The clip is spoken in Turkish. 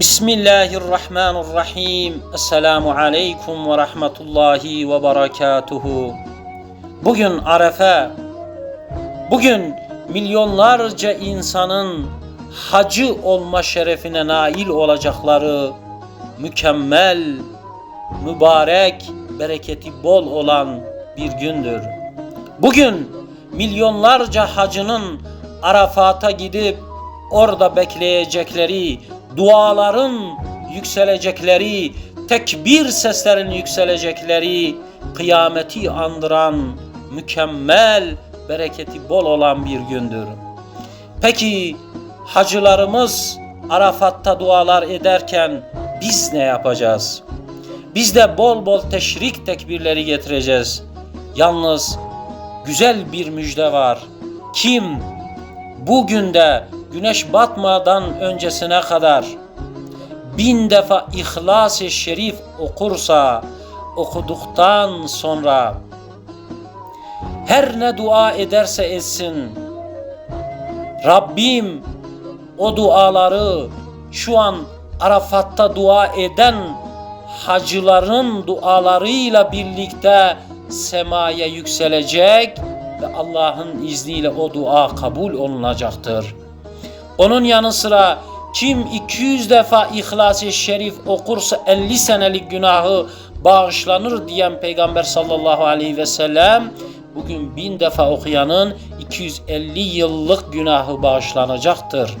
Bismillahirrahmanirrahim. Esselamu aleyküm ve rahmetullahi ve berekatuhu. Bugün Arefe, bugün milyonlarca insanın hacı olma şerefine nail olacakları mükemmel, mübarek, bereketi bol olan bir gündür. Bugün milyonlarca hacının Arafat'a gidip orada bekleyecekleri, duaların yükselecekleri, tekbir seslerinin yükselecekleri, kıyameti andıran mükemmel, bereketi bol olan bir gündür. Peki hacılarımız Arafat'ta dualar ederken biz ne yapacağız? Biz de bol bol teşrik tekbirleri getireceğiz. Yalnız güzel bir müjde var. Kim bugün de güneş batmadan öncesine kadar bin defa İhlas-ı Şerif okursa okuduktan sonra her ne dua ederse etsin Rabbim o duaları şu an Arafat'ta dua eden hacıların dualarıyla birlikte semaya yükselecek ve Allah'ın izniyle o dua kabul olunacaktır. Onun yanı sıra kim 200 defa İhlas-ı Şerif okursa 50 senelik günahı bağışlanır diyen Peygamber sallallahu aleyhi ve sellem bugün bin defa okuyanın 250 yıllık günahı bağışlanacaktır.